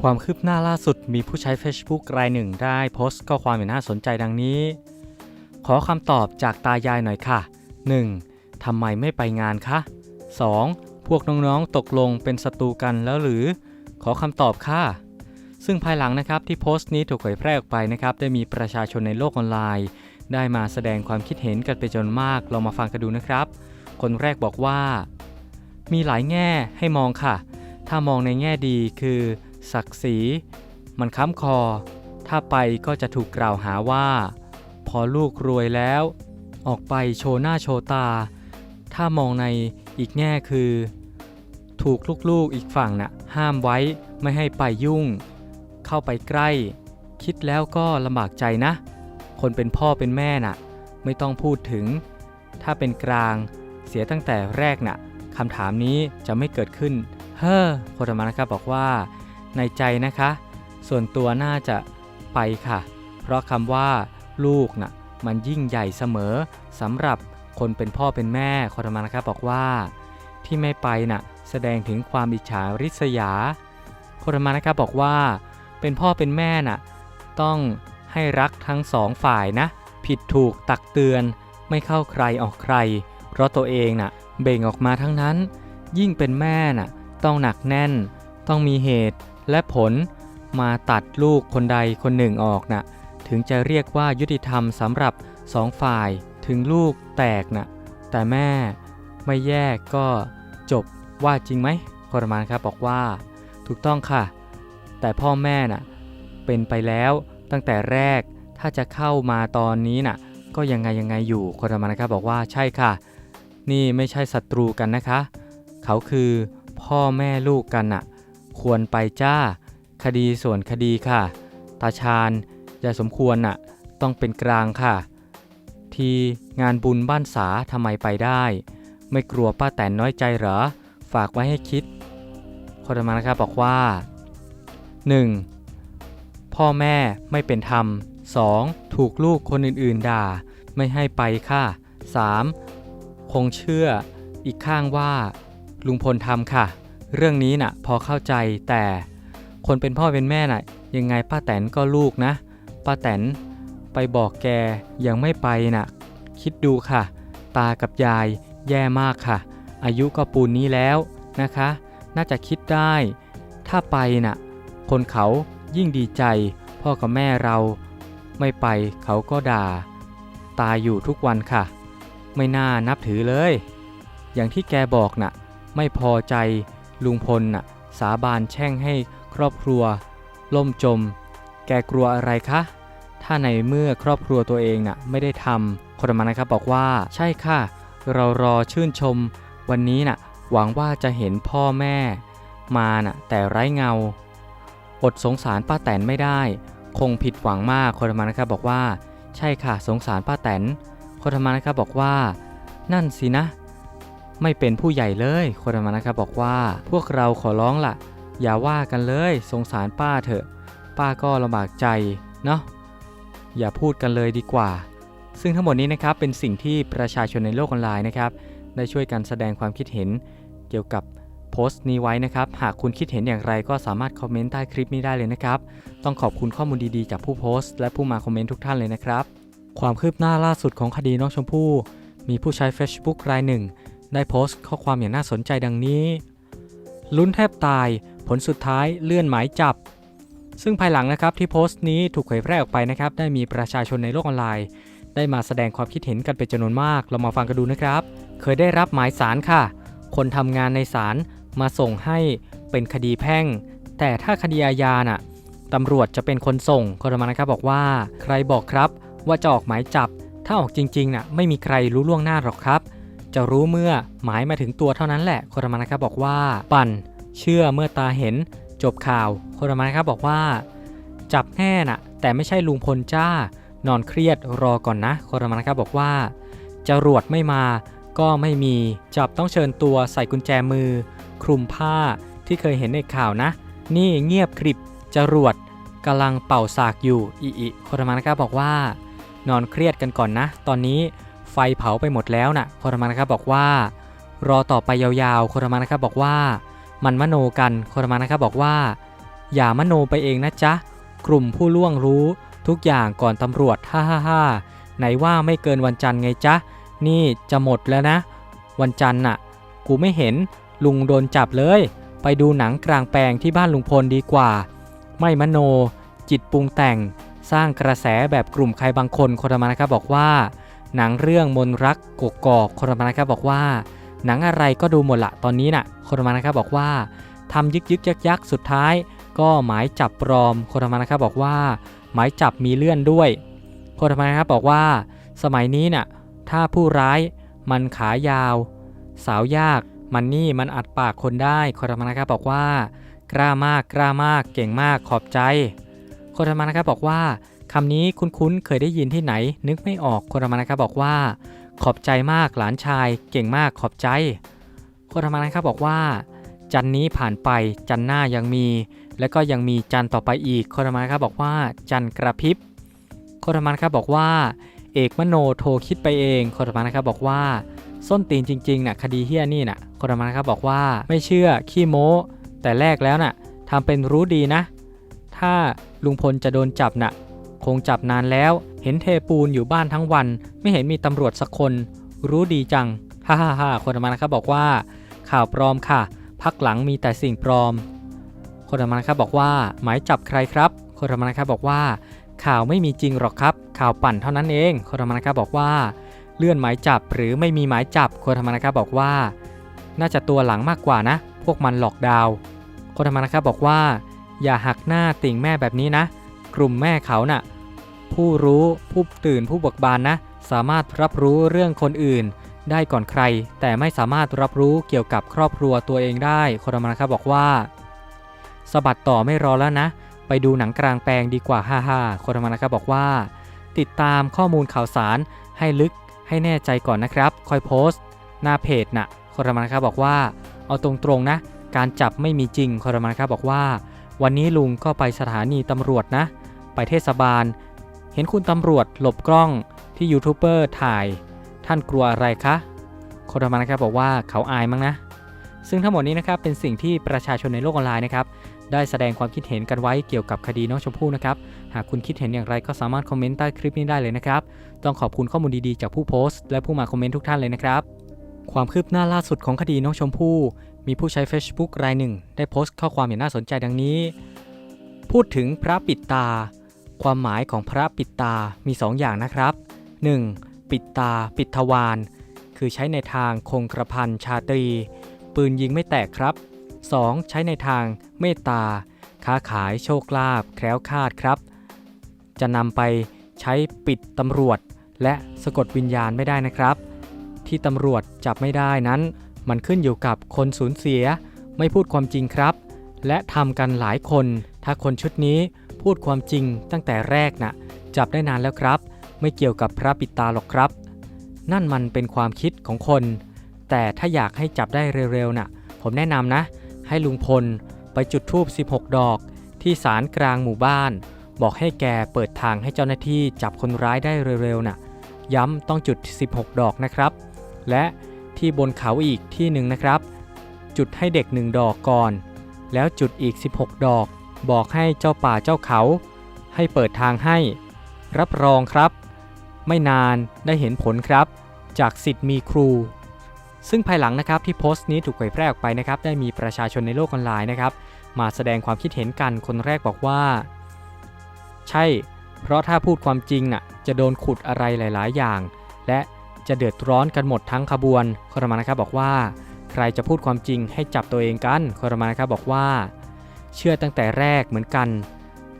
ความคืบหน้าล่าสุดมีผู้ใช้ Facebook รายหนึ่งได้โพสต์ข้อความอย่างน่าสนใจดังนี้ ขอคำตอบจากตายายหน่อยค่ะ 1. ทำไมไม่ไปงานคะ 2. พวกน้องๆตกลงเป็นศัตรูกันแล้วหรือ ขอคำตอบค่ะ ซึ่งภายหลังนะครับที่โพสต์นี้ถูกเผยแพร่ออกไปนะครับได้มีประชาชนในโลกออนไลน์ ได้มาแสดงความคิดเห็นกันไปจนมากลองมาฟังกันดูนะครับ คนแรกบอกว่า มีหลายแง่ให้มองค่ะ ถ้ามองในแง่ดีคือ ศักดิ์ศรีมันค้ำคอ ถ้าไปก็จะถูกกล่าวหาว่า พอลูกรวยแล้ว ออกไปโชว์หน้าโชว์ตา ถ้ามองในอีกแง่คือ ถูกลูกๆอีกฝั่งน่ะห้ามไว้ไม่ให้ไปยุ่ง เข้าไปใกล้ คิดแล้วก็ลำบากใจนะ คนเป็นพ่อเป็นแม่น่ะ ไม่ต้องพูดถึง ถ้าเป็นกลางเสียตั้งแต่แรกน่ะคำถามนี้จะไม่เกิดขึ้น เฮ้อโคตรมานะครับบอกว่า ในใจนะคะ ส่วนตัวน่าจะไปค่ะ เพราะคำว่า ลูกน่ะมันยิ่งใหญ่เสมอสำหรับคนเป็นพ่อเป็นแม่โคตรมานะครับบอกว่า ที่ไม่ไปน่ะแสดงถึงความอิจฉาริษยาโคตรมานะครับบอกว่า เป็นพ่อเป็นแม่น่ะต้องให้รักทั้งสองฝ่ายนะ ผิดถูกตักเตือน ไม่เข้าใครออกใคร เพราะตัวเองน่ะเบ่งออกมาทั้งนั้น ยิ่งเป็นแม่น่ะต้องหนักแน่น ต้องมีเหตุ และผลมาตัดลูกคนใดคนหนึ่งออกน่ะถึงจะเรียกว่ายุติธรรมสำหรับสองฝ่ายถึงลูกแตกน่ะแต่แม่ไม่แยกก็จบว่าจริงไหมครมานครับบอกว่า ถูกต้องค่ะ แต่พ่อแม่น่ะเป็นไปแล้วตั้งแต่แรกถ้าจะเข้ามาตอนนี้น่ะก็ยังไงยังไงอยู่คอรมานนะครับบอกว่าใช่ค่ะ นี่ไม่ใช่ศัตรูกันนะคะ เขาคือพ่อแม่ลูกกันน่ะ ควรไปจ้า คดีส่วนคดีค่ะ ตาชาญจะสมควรน่ะ ต้องเป็นกลางค่ะ ทีงานบุญบ้านสาทำไมไปได้ ไม่กลัวป้าแตนน้อยใจเหรอ ฝากไว้ให้คิดคนมานะครับบอกว่า 1. พ่อแม่ไม่เป็นธรรม 2. ถูกลูกคนอื่นๆด่า ไม่ให้ไปค่ะ 3. คงเชื่ออีกข้างว่า ลุงพลทำค่ะ เรื่องนี้น่ะพอเข้าใจแต่คนเป็นพ่อเป็นแม่น่ะยังไงป้าแตนก็ลูกนะป้าแตนไปบอกแกยังไม่ไปน่ะ คิดดูค่ะ ตากับยายแย่มากค่ะ อายุก็ปูนนี้แล้วนะคะ น่าจะคิดได้ ถ้าไปน่ะ คนเขายิ่งดีใจ พ่อกับแม่เราไม่ไปเขาก็ด่า ตายอยู่ทุกวันค่ะ ไม่น่านับถือเลย อย่างที่แกบอกน่ะ ไม่พอใจ ลุงพลน่ะสาบานแช่งให้ครอบครัว ล่มจม แกกลัวอะไรคะ ถ้าในเมื่อครอบครัวตัวเองน่ะไม่ได้ทำคนมานะครับบอกว่าใช่ค่ะ เรารอชื่นชม วันนี้น่ะหวังว่าจะเห็นพ่อแม่ มาน่ะแต่ไร้เงา อดสงสารป้าแตนไม่ได้ คงผิดหวังมากคนมานะครับบอกว่า ใช่ค่ะสงสารป้าแตนคนมานะครับบอกว่า นั่นสินะ ไม่เป็นผู้ใหญ่เลยคนมานะครับบอกว่า พวกเราขอร้องล่ะ อย่าว่ากันเลยสงสารป้าเถอะ ป้าก็ลำบากใจเนาะอย่าพูดกันเลยดีกว่า ซึ่งทั้งหมดนี้นะครับเป็นสิ่งที่ประชาชนในโลกออนไลน์นะครับได้ช่วยกันแสดงความคิดเห็น เกี่ยวกับโพสต์นี้ไว้นะครับ หากคุณคิดเห็นอย่างไรก็สามารถคอมเมนต์ใต้คลิปนี้ได้เลยนะครับ ต้องขอบคุณข้อมูลดีๆ จากผู้โพสต์ และผู้มาคอมเมนต์ทุกท่านเลยนะครับ ความคืบหน้าล่าสุดของคดีน้องชมพู่ มีผู้ใช้ Facebook รายหนึ่ง ได้โพสต์ข้อความอย่างน่าสนใจดังนี้ ลุ้นแทบตาย ผลสุดท้ายเลื่อนหมายจับ ซึ่งภายหลังนะครับที่โพสต์นี้ถูกเผยแพร่ออกไปนะครับ ได้มีประชาชนในโลกออนไลน์ ได้มาแสดงความคิดเห็นกันเป็นจำนวนมาก เรามาฟังกันดูนะครับ เคยได้รับหมายสารค่ะ คนทำงานในศาลมาส่งให้เป็นคดีแพ่ง แต่ถ้าคดีอาญาน่ะตำรวจจะเป็นคนส่งคนมานะครับบอกว่า ใครบอกครับว่าจะออกหมายจับ ถ้าออกจริงๆน่ะไม่มีใครรู้ล่วงหน้าหรอกครับ จะรู้เมื่อหมายมาถึงตัวเท่านั้นแหละคนมานะครับบอกว่า ปั่น เชื่อเมื่อตาเห็น จบข่าวคนมานะครับบอกว่า จับแน่น่ะ แต่ไม่ใช่ลุงพลจ้า นอนเครียดรอก่อนนะคนมานะครับบอกว่าจรวดไม่มา ก็ไม่มีจับต้องเชิญตัวใส่กุญแจมือ คลุมผ้าที่เคยเห็นในข่าวนะ นี่เงียบกริบจรวดกำลังเป่าสากอยู่อีอีคนมานะครับบอกว่า นอนเครียดกันก่อนนะ ตอนนี้ ไฟเผาไปหมดแล้วนะ่ะโคนมานะครับบอกว่า รอต่อไปยาวๆโคนมานะครับบอกว่า มันมโนกันโคนมานะครับบอกว่า อย่ามโนไปเองนะจ๊ะ กลุ่มผู้ล่วงรู้ทุกอย่างก่อนตำรวจฮ่าฮ่าฮ่าไหนว่าไม่เกินวันจันทร์ไงจ๊ะ นี่จะหมดแล้วนะ วันจันทร์น่ะ กูไม่เห็นลุงโดนจับเลย ไปดูหนังกลางแปลงที่บ้านลุงพลดีกว่า ไม่มโน จิตปรุงแต่ง สร้างกระแสแบบกลุ่มใครบางคนคนธรรมนะครับบอกว่า หนังเรื่องมนรักกกอกคนธรรมนะครับบอกว่า หนังอะไรก็ดูหมดละตอนนี้น่ะคนธรรมนะครับบอกว่าทำยึกยึกยักยักสุดท้าย ก็หมายจับปลอมคนธรรมนะครับบอกว่า หมายจับมีเลื่อนด้วยคนธรรมนะครับบอกว่า สมัยนี้น่ะถ้าผู้ร้ายมันขายาว สาวยากมันนี่มันอัดปากคนได้คนธรรมนะครับบอกว่า กล้ามากกล้ามากเก่งมากขอบใจคนธรรมนะครับบอกว่า คำนี้คุ้นๆเคยได้ยินที่ไหน นึกไม่ออกคนธรรมนะครับบอกว่า ขอบใจมากหลานชาย เก่งมากขอบใจคนธรรมนะครับบอกว่า จันนี้ผ่านไปจันหน้ายังมี และก็ยังมีจันต่อไปอีกคนธรรมนะครับบอกว่า จันกระพริบคนธรรมนะครับบอกว่า เอกมโนโทรคิดไปเองคนธรรมนะครับบอกว่า ส้นตีนจริงๆน่ะคดีเฮี้ยนี่น่ะคนธรรมนะครับบอกว่าไม่เชื่อขี้โม้ แต่แรกแล้วน่ะทำเป็นรู้ดีนะ ถ้าลุงพลจะโดนจับน่ะ คงจับนานแล้ว เห็นเทปูนอยู่บ้านทั้งวัน ไม่เห็นมีตำรวจสักคน รู้ดีจัง ฮ่าฮ่าฮ่าคนธรรมนะครับบอกว่า ข่าวปลอมค่ะ พักหลังมีแต่สิ่งปลอม คนธรรมนะครับบอกว่า หมายจับใครครับ คนธรรมนะครับบอกว่า ข่าวไม่มีจริงหรอกครับ ข่าวปั่นเท่านั้นเอง คนธรรมนะครับบอกว่า เลื่อนหมายจับหรือไม่มีหมายจับ คนธรรมนะครับบอกว่า น่าจะตัวหลังมากกว่านะ พวกมันหลอกดาว คนธรรมนะครับบอกว่า อย่าหักหน้าติ่งแม่แบบนี้นะกลุ่มแม่เขาน่ะ ผู้รู้ผู้ตื่นผู้เบิกบานนะ สามารถรับรู้เรื่องคนอื่น ได้ก่อนใคร แต่ไม่สามารถรับรู้เกี่ยวกับครอบครัวตัวเองได้คนธรรมนะครับบอกว่าสะบัดต่อไม่รอแล้วนะ ไปดูหนังกลางแปลงดีกว่าฮ่าฮ่าคนธรรมนะครับบอกว่า ติดตามข้อมูลข่าวสารให้ลึกให้แน่ใจก่อนนะครับ ค่อยโพสต์ หน้าเพจน่ะคนธรรมนะครับบอกว่า เอาตรงๆนะ การจับไม่มีจริงคนธรรมนะครับบอกว่า วันนี้ลุงก็ไปสถานีตำรวจนะ ไปเทศบาล เห็นคุณตำรวจหลบกล้องที่ยูทูบเบอร์ถ่าย ท่านกลัวอะไรคะคนธรรมนะครับบอกว่าเขาอายมั้งนะ ซึ่งทั้งหมดนี้นะครับเป็นสิ่งที่ประชาชนในโลกออนไลน์นะครับได้แสดงความคิดเห็นกันไว้เกี่ยวกับคดีน้องชมพู่นะครับ หากคุณคิดเห็นอย่างไรก็สามารถคอมเมนต์ใต้คลิปนี้ได้เลยนะครับ ต้องขอบคุณข้อมูลดีๆจากผู้โพสต์และผู้มาคอมเมนต์ทุกท่านเลยนะครับ ความคืบหน้าล่าสุดของคดีน้องชมพู่มีผู้ใช้ Facebook รายหนึ่ง ได้โพสต์ข้อความอย่างน่าสนใจดังนี้ พูดถึงพระปิดตา ความหมายของพระปิดตามี2ออย่างนะครับ 1. ปิดตาปิดทวารคือใช้ในทางคงกระพันชาตรี ปืนยิงไม่แตกครับ 2. ใช้ในทางเมตตา ค้าขายโชคลาภแคล้วคลาดครับ จะนำไปใช้ปิดตำรวจ และสะกดวิญญาณไม่ได้นะครับ ที่ตำรวจจับไม่ได้นั้น มันขึ้นอยู่กับคนสูญเสีย ไม่พูดความจริงครับ และทำกันหลายคน ถ้าคนชุดนี้ พูดความจริงตั้งแต่แรกน่ะจับได้นานแล้วครับ ไม่เกี่ยวกับพระปิดตาหรอกครับ นั่นมันเป็นความคิดของคน แต่ถ้าอยากให้จับได้เร็วๆน่ะ ผมแนะนำนะ ให้ลุงพลไปจุดธูป 16 ดอก ที่ศาลกลางหมู่บ้าน บอกให้แกเปิดทางให้เจ้าหน้าที่จับคนร้ายได้เร็วๆน่ะ ย้ำต้องจุด 16 ดอกนะครับ และที่บนเขาอีกที่หนึ่งนะครับ จุดให้เด็กหนึ่งดอกก่อน แล้วจุดอีก 16 ดอก บอกให้เจ้าป่าเจ้าเขา ให้เปิดทางให้ รับรองครับ ไม่นานได้เห็นผลครับ จากสิทธิ์มีครู ซึ่งภายหลังนะครับที่โพสต์นี้ถูกเผยแพร่ออกไปนะครับ ได้มีประชาชนในโลกออนไลน์นะครับ มาแสดงความคิดเห็นกันคนแรกบอกว่า ใช่ เพราะถ้าพูดความจริงน่ะจะโดนขุดอะไรหลาย ๆ อย่าง และจะเดือดร้อนกันหมดทั้งขบวนคอรมานะครับบอกว่า ใครจะพูดความจริงให้จับตัวเองกันคอรมานะครับบอกว่า เชื่อตั้งแต่แรกเหมือนกัน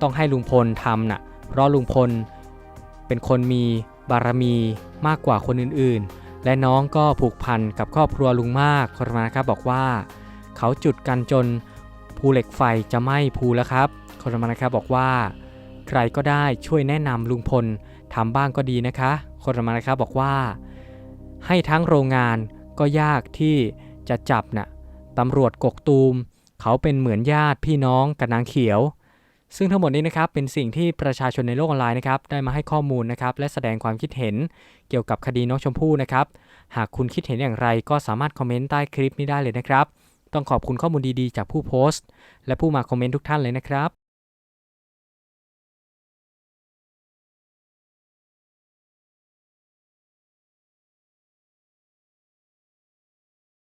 ต้องให้ลุงพลทำน่ะ เพราะลุงพลเป็นคนมีบารมีมากกว่าคนอื่นๆ และน้องก็ผูกพันกับครอบครัวลุงมากคอรมานะครับบอกว่า เขาจุดกันจนภูเหล็กไฟจะไหม้ภูแล้วครับคอรมานะครับบอกว่า ใครก็ได้ช่วยแนะนำลุงพลทำบ้างก็ดีนะคะคอรมานะครับบอกว่า ให้ทั้งโรงงานก็ยากที่จะจับน่ะตำรวจกกตูม เขาเป็นเหมือนญาติพี่น้องกับนางเขียว ซึ่งทั้งหมดนี้นะครับเป็นสิ่งที่ประชาชนในโลกออนไลน์นะครับได้มาให้ข้อมูลนะครับและแสดงความคิดเห็นเกี่ยวกับคดีน้องชมพู่นะครับ หากคุณคิดเห็นอย่างไรก็สามารถคอมเมนต์ใต้คลิปนี้ได้เลยนะครับ ต้องขอบคุณข้อมูลดีๆ จากผู้โพสต์ และผู้มาคอมเมนต์ทุกท่านเลยนะครับ